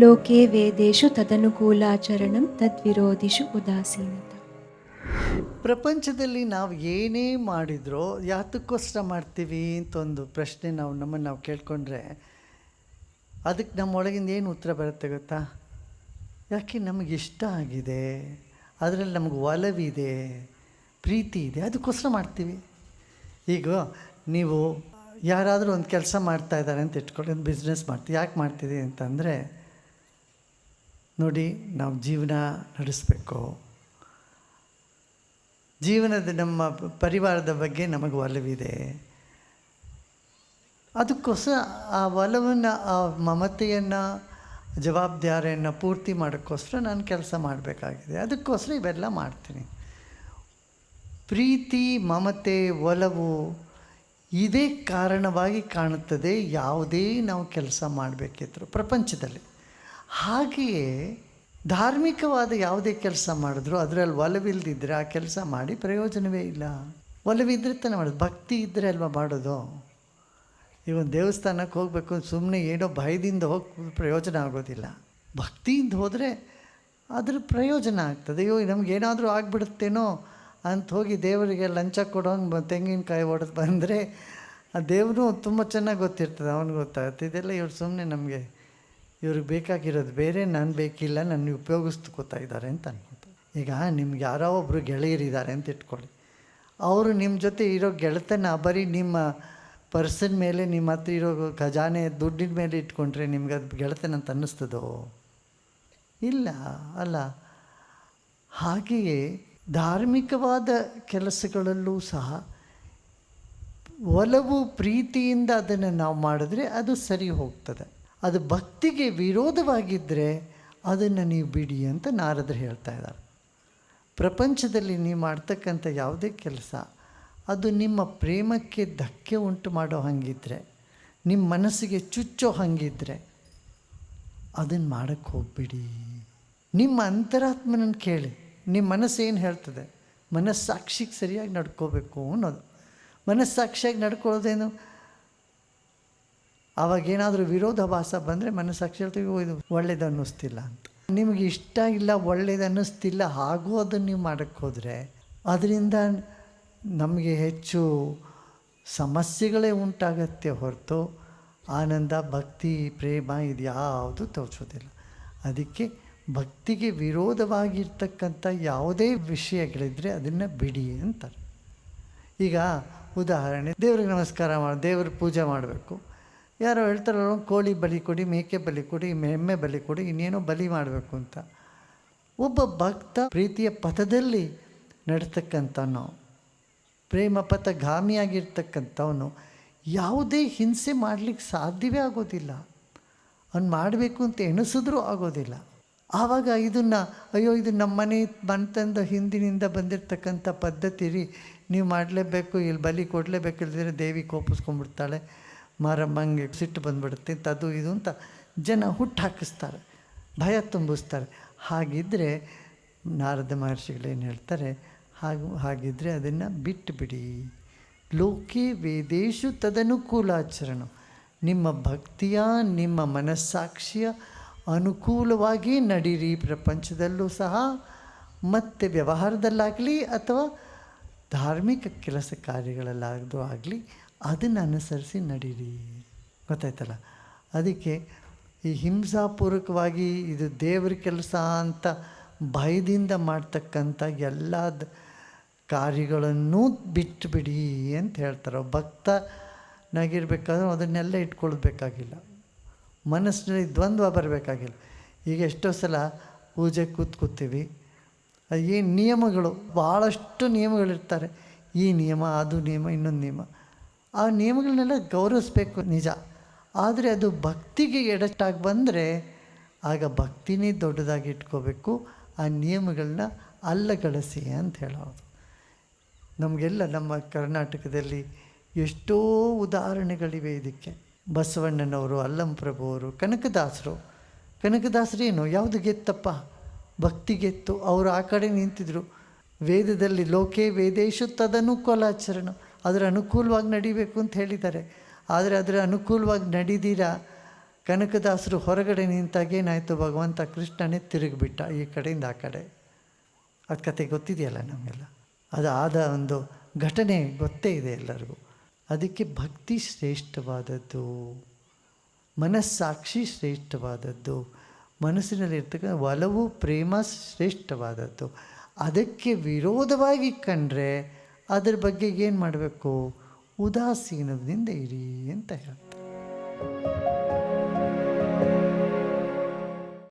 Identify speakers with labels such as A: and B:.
A: ಲೋಕೆ ವೇದೇಶು ತದನುಕೂಲಾಚರಣಂ ತದ್ವಿರೋಧಿಷು ಉದಾಸೀನತ.
B: ಪ್ರಪಂಚದಲ್ಲಿ ನಾವು ಏನೇ ಮಾಡಿದ್ರೋ ಯಾತಕ್ಕೋಸ್ಕರ ಮಾಡ್ತೀವಿ ಅಂತ ಒಂದು ಪ್ರಶ್ನೆ ನಾವು ನಮ್ಮನ್ನು ನಾವು ಕೇಳಿಕೊಂಡ್ರೆ ಅದಕ್ಕೆ ನಮ್ಮೊಳಗಿಂದ ಏನು ಉತ್ತರ ಬರುತ್ತೆ ಗೊತ್ತಾ? ಯಾಕೆ ನಮಗೆ ಇಷ್ಟ ಆಗಿದೆ? ಅದರಲ್ಲಿ ನಮಗೆ ಒಲವಿದೆ, ಪ್ರೀತಿ ಇದೆ, ಅದಕ್ಕೋಸ್ಕರ ಮಾಡ್ತೀವಿ. ಈಗ ನೀವು ಯಾರಾದರೂ ಒಂದು ಕೆಲಸ ಮಾಡ್ತಾ ಇದ್ದಾರೆ ಅಂತ ಇಟ್ಕೊಂಡು ಒಂದು ಬಿಸ್ನೆಸ್ ಮಾಡ್ತೀವಿ ಯಾಕೆ ಮಾಡ್ತೀವಿ ಅಂತಂದರೆ ನೋಡಿ ನಾವು ಜೀವನ ನಡೆಸಬೇಕು. ಜೀವನದ ನಮ್ಮ ಪರಿವಾರದ ಬಗ್ಗೆ ನಮಗೆ ಒಲವಿದೆ. ಅದಕ್ಕೋಸ್ಕರ ಆ ಒಲವನ್ನು, ಆ ಮಮತೆಯನ್ನು, ಜವಾಬ್ದಾರಿಯನ್ನು ಪೂರ್ತಿ ಮಾಡೋಕ್ಕೋಸ್ಕರ ನಾನು ಕೆಲಸ ಮಾಡಬೇಕಾಗಿದೆ. ಅದಕ್ಕೋಸ್ಕರ ಇವೆಲ್ಲ ಮಾಡ್ತೀನಿ. ಪ್ರೀತಿ, ಮಮತೆ, ಒಲವು ಇದೇ ಕಾರಣವಾಗಿ ಕಾಣುತ್ತದೆ. ಯಾವುದೇ ನಾವು ಕೆಲಸ ಮಾಡಬೇಕಿದ್ರು ಪ್ರಪಂಚದಲ್ಲಿ. ಹಾಗೆಯೇ ಧಾರ್ಮಿಕವಾದ ಯಾವುದೇ ಕೆಲಸ ಮಾಡಿದ್ರು, ಅದರಲ್ಲಿ ಒಲವಿಲ್ದಿದ್ರೆ ಆ ಕೆಲಸ ಮಾಡಿ ಪ್ರಯೋಜನವೇ ಇಲ್ಲ. ಒಲವಿದ್ರೆ ತಾನೇ ಮಾಡೋದು, ಭಕ್ತಿ ಇದ್ದರೆ ಅಲ್ವಾ ಮಾಡೋದು? ಈಗ ಒಂದು ದೇವಸ್ಥಾನಕ್ಕೆ ಹೋಗಬೇಕು ಸುಮ್ಮನೆ ಏನೋ ಭಯದಿಂದ ಹೋಗಿ ಪ್ರಯೋಜನ ಆಗೋದಿಲ್ಲ. ಭಕ್ತಿಯಿಂದ ಹೋದರೆ ಅದ್ರ ಪ್ರಯೋಜನ ಆಗ್ತದೆ. ಅಯ್ಯೋ ನಮಗೇನಾದರೂ ಆಗ್ಬಿಡುತ್ತೇನೋ ಅಂತ ಹೋಗಿ ದೇವರಿಗೆ ಲಂಚ ಕೊಡೋಂಗೆ ತೆಂಗಿನಕಾಯಿ ಹೊಡೆದು ಬಂದರೆ ಆ ದೇವರು ತುಂಬ ಚೆನ್ನಾಗಿ ಗೊತ್ತಿರ್ತದೆ, ಅವನಿಗೆ ಗೊತ್ತಾಗುತ್ತೆ. ಇದೆಲ್ಲ ಇವ್ರು ಸುಮ್ಮನೆ ನಮಗೆ ಇವ್ರಿಗೆ ಬೇಕಾಗಿರೋದು ಬೇರೆ, ನಾನು ಬೇಕಿಲ್ಲ, ನನ್ನ ಉಪಯೋಗಿಸ್ಕೋತಾ ಇದ್ದಾರೆ ಅಂತ ಅನ್ಕೋತಾರೆ. ಈಗ ನಿಮ್ಗೆ ಯಾರೋ ಒಬ್ಬರು ಗೆಳೆಯರಿದ್ದಾರೆ ಅಂತ ಇಟ್ಕೊಳ್ಳಿ. ಅವರು ನಿಮ್ಮ ಜೊತೆ ಇರೋ ಗೆಳೆತನ ಬರೀ ನಿಮ್ಮ ಪರ್ಸನ್ ಮೇಲೆ, ನಿಮ್ಮ ಹತ್ರ ಇರೋ ಖಜಾನೆ ದುಡ್ಡಿನ ಮೇಲೆ ಇಟ್ಕೊಂಡ್ರೆ ನಿಮ್ಗೆ ಅದು ಗೆಳೆತನ ಅಂತ ಅನ್ನಿಸ್ತದೋ? ಇಲ್ಲ, ಅಲ್ಲ. ಹಾಗೆಯೇ ಧಾರ್ಮಿಕವಾದ ಕೆಲಸಗಳಲ್ಲೂ ಸಹ ಒಲವು, ಪ್ರೀತಿಯಿಂದ ಅದನ್ನು ನಾವು ಮಾಡಿದ್ರೆ ಅದು ಸರಿ ಹೋಗ್ತದೆ. ಅದು ಭಕ್ತಿಗೆ ವಿರೋಧವಾಗಿದ್ದರೆ ಅದನ್ನು ನೀವು ಬಿಡಿ ಅಂತ ನಾರದರು ಹೇಳ್ತಾ ಇದ್ದಾರೆ. ಪ್ರಪಂಚದಲ್ಲಿ ನೀವು ಮಾಡ್ತಕ್ಕಂಥ ಯಾವುದೇ ಕೆಲಸ, ಅದು ನಿಮ್ಮ ಪ್ರೇಮಕ್ಕೆ ಧಕ್ಕೆ ಉಂಟು ಮಾಡೋ ಹಾಗಿದ್ದರೆ ನಿಮ್ಮ ಮನಸ್ಸಿಗೆ ಚುಚ್ಚೋ ಹಾಗಿದ್ದರೆ ಅದನ್ನು ಮಾಡೋಕ್ಕೆ ಹೋಗ್ಬಿಡಿ. ನಿಮ್ಮ ಅಂತರಾತ್ಮನನ್ನು ಕೇಳಿ, ನಿಮ್ಮ ಮನಸ್ಸು ಏನು ಹೇಳ್ತದೆ? ಮನಸ್ಸಾಕ್ಷಿಗೆ ಸರಿಯಾಗಿ ನಡ್ಕೋಬೇಕು ಅನ್ನೋದು. ಮನಸ್ಸಾಕ್ಷಿಯಾಗಿ ನಡ್ಕೊಳ್ಳೋದೇನು? ಅವಾಗೇನಾದರೂ ವಿರೋಧಾಭಾಸ ಬಂದರೆ ಮನಸ್ಸಾಕ್ಷರತೆಗೆ ಹೇಳ್ತೀವಿ "ಓ, ಇದು ಒಳ್ಳೇದು ಅನ್ನಿಸ್ತಿಲ್ಲ ಅಂತ. ನಿಮಗೆ ಇಷ್ಟ ಇಲ್ಲ ಒಳ್ಳೇದು ಅನ್ನಿಸ್ತಿಲ್ಲ ಹಾಗೂ ಅದನ್ನು ನೀವು ಮಾಡೋಕ್ಕೆ ಹೋದರೆ ಅದರಿಂದ ನಮಗೆ ಹೆಚ್ಚು ಸಮಸ್ಯೆಗಳೇ ಉಂಟಾಗತ್ತೆ ಹೊರತು ಆನಂದ ಭಕ್ತಿ ಪ್ರೇಮ ಇದು ಯಾವುದು ತೋರಿಸೋದಿಲ್ಲ. ಅದಕ್ಕೆ ಭಕ್ತಿಗೆ ವಿರೋಧವಾಗಿರ್ತಕ್ಕಂಥ ಯಾವುದೇ ವಿಷಯಗಳಿದ್ದರೆ ಅದನ್ನು ಬಿಡಿ ಅಂತಾರೆ. ಈಗ ಉದಾಹರಣೆ ದೇವ್ರಿಗೆ ನಮಸ್ಕಾರ ಮಾಡಿ ದೇವ್ರ ಪೂಜೆ ಮಾಡಬೇಕು. ಯಾರೋ ಹೇಳ್ತಾರಲ್ಲ ಕೋಳಿ ಬಲಿ ಕೊಡಿ, ಮೇಕೆ ಬಲಿ ಕೊಡಿ ಎಮ್ಮೆ ಬಲಿ ಕೊಡಿ, ಇನ್ನೇನೋ ಬಲಿ ಮಾಡಬೇಕು ಅಂತ. ಒಬ್ಬ ಭಕ್ತ ಪ್ರೀತಿಯ ಪಥದಲ್ಲಿ ನಡ್ತಕ್ಕಂಥವನು, ಪ್ರೇಮ ಪಥಗಾಮಿಯಾಗಿರ್ತಕ್ಕಂಥವನು, ಯಾವುದೇ ಹಿಂಸೆ ಮಾಡಲಿಕ್ಕೆ ಸಾಧ್ಯವೇ ಆಗೋದಿಲ್ಲ. ಅವ್ನು ಮಾಡಬೇಕು ಅಂತ ಎಣಿಸಿದ್ರೂ ಆಗೋದಿಲ್ಲ. ಆವಾಗ ಇದನ್ನು, ಅಯ್ಯೋ, ಇದು ನಮ್ಮ ಮನೆ ಬಂತಂದ ಹಿಂದಿನಿಂದ ಬಂದಿರತಕ್ಕಂಥ ಪದ್ಧತಿ ರೀ, ನೀವು ಮಾಡಲೇಬೇಕು, ಇಲ್ಲಿ ಬಲಿ ಕೊಡಲೇಬೇಕು, ಇಲ್ದಿದ್ರೆ ದೇವಿ ಕೋಪಿಸ್ಕೊಂಡ್ಬಿಡ್ತಾಳೆ. ಮಾರಮ್ಮಂಗೆ ಸಿಟ್ಟು ಬಂದ್ಬಿಡುತ್ತೆ ಅದು ಇದು ಅಂತ ಜನ ಹುಟ್ಟು ಹಾಕಿಸ್ತಾರೆ, ಭಯ ತುಂಬಿಸ್ತಾರೆ. ಹಾಗಿದ್ದರೆ ನಾರದ ಮಹರ್ಷಿಗಳೇನು ಹೇಳ್ತಾರೆ, ಹಾಗು ಹಾಗಿದ್ದರೆ ಅದನ್ನು ಬಿಟ್ಟು ಬಿಡಿ ಲೋಕೆ ವೇದೇಶು ತದನುಕೂಲಾಚರಣ ನಿಮ್ಮ ಭಕ್ತಿಯ, ನಿಮ್ಮ ಮನಸ್ಸಾಕ್ಷಿಯ ಅನುಕೂಲವಾಗಿ ನಡೀರಿ. ಪ್ರಪಂಚದಲ್ಲೂ ಸಹ ಮತ್ತು ವ್ಯವಹಾರದಲ್ಲಾಗಲಿ ಅಥವಾ ಧಾರ್ಮಿಕ ಕೆಲಸ ಕಾರ್ಯಗಳಲ್ಲಾಗದು ಆಗಲಿ ಅದನ್ನು ಅನುಸರಿಸಿ ನಡೀರಿ. ಗೊತ್ತಾಯ್ತಲ್ಲ? ಅದಕ್ಕೆ ಈ ಹಿಂಸಾಪೂರ್ವಕವಾಗಿ ಇದು ದೇವ್ರ ಕೆಲಸ ಅಂತ ಭಯದಿಂದ ಮಾಡ್ತಕ್ಕಂಥ ಎಲ್ಲ ಕಾರ್ಯಗಳನ್ನು ಬಿಟ್ಟುಬಿಡಿ ಅಂತ ಹೇಳ್ತಾರೆ. ಭಕ್ತನಾಗಿರ್ಬೇಕಾದ್ರೆ ಅದನ್ನೆಲ್ಲ ಇಟ್ಕೊಳ್ಬೇಕಾಗಿಲ್ಲ. ಮನಸ್ಸಿನಲ್ಲಿ ದ್ವಂದ್ವ ಬರಬೇಕಾಗಿಲ್ಲ. ಈಗ ಎಷ್ಟೋ ಸಲ ಪೂಜೆ ಕೂತ್ಕೋತೀವಿ ಏನು ನಿಯಮಗಳು? ಭಾಳಷ್ಟು ನಿಯಮಗಳಿರ್ತಾರೆ. ಈ ನಿಯಮ, ಅದು ನಿಯಮ, ಇನ್ನೊಂದು ನಿಯಮ. ಆ ನಿಯಮಗಳನ್ನೆಲ್ಲ ಗೌರವಿಸ್ಬೇಕು ನಿಜ. ಆದರೆ ಅದು ಭಕ್ತಿಗೆ ಎಡಟ್ಟಾಗಿ ಬಂದರೆ ಆಗ ಭಕ್ತಿನೇ ದೊಡ್ಡದಾಗಿ ಇಟ್ಕೋಬೇಕು, ಆ ನಿಯಮಗಳನ್ನ ಅಲ್ಲಗಳಿಸಿ ಅಂತ ಹೇಳೋದು. ನಮಗೆಲ್ಲ ನಮ್ಮ ಕರ್ನಾಟಕದಲ್ಲಿ ಎಷ್ಟೋ ಉದಾಹರಣೆಗಳಿವೆ ಇದಕ್ಕೆ. ಬಸವಣ್ಣನವರು ಅಲ್ಲಂಪ್ರಭು ಅವರು ಕನಕದಾಸರು ಕನಕದಾಸರೇನು ಯಾವುದು ಗೆತ್ತಪ್ಪ? ಭಕ್ತಿ ಗೆತ್ತು. ಅವರು ಆ ಕಡೆ ನಿಂತಿದ್ರು. ವೇದದಲ್ಲಿ ಲೋಕೆ ವೇದೇಶು ತದನುಕೂಲಾಚರಣ ಅದರ ಅನುಕೂಲವಾಗಿ ನಡಿಬೇಕು ಅಂತ ಹೇಳಿದ್ದಾರೆ. ಆದರೆ ಅದರ ಅನುಕೂಲವಾಗಿ ನಡೀದಿರಾ? ಕನಕದಾಸರು ಹೊರಗಡೆ ನಿಂತಾಗ ಏನಾಯಿತು? ಭಗವಂತ ಕೃಷ್ಣನೇ ತಿರುಗಿಬಿಟ್ಟ ಈ ಕಡೆಯಿಂದ ಆ ಕಡೆ. ಅದು ಕತೆ ಗೊತ್ತಿದೆಯಲ್ಲ ನಮಗೆಲ್ಲ? ಅದು ಆದ ಒಂದು ಘಟನೆ ಗೊತ್ತೇ ಇದೆ ಎಲ್ಲರಿಗೂ. ಅದಕ್ಕೆ ಭಕ್ತಿ ಶ್ರೇಷ್ಠವಾದದ್ದು, ಮನಸ್ಸಾಕ್ಷಿ ಶ್ರೇಷ್ಠವಾದದ್ದು, ಮನಸ್ಸಿನಲ್ಲಿರ್ತಕ್ಕಂಥ ಒಲವು, ಪ್ರೇಮ ಶ್ರೇಷ್ಠವಾದದ್ದು. ಅದಕ್ಕೆ ವಿರೋಧವಾಗಿ ಕಂಡ್ರೆ ಅದ್ರ ಬಗ್ಗೆ ಏನು ಮಾಡಬೇಕು? ಉದಾಸೀನದಿಂದ ಇರಿ ಅಂತ ಹೇಳ್ತಾರೆ.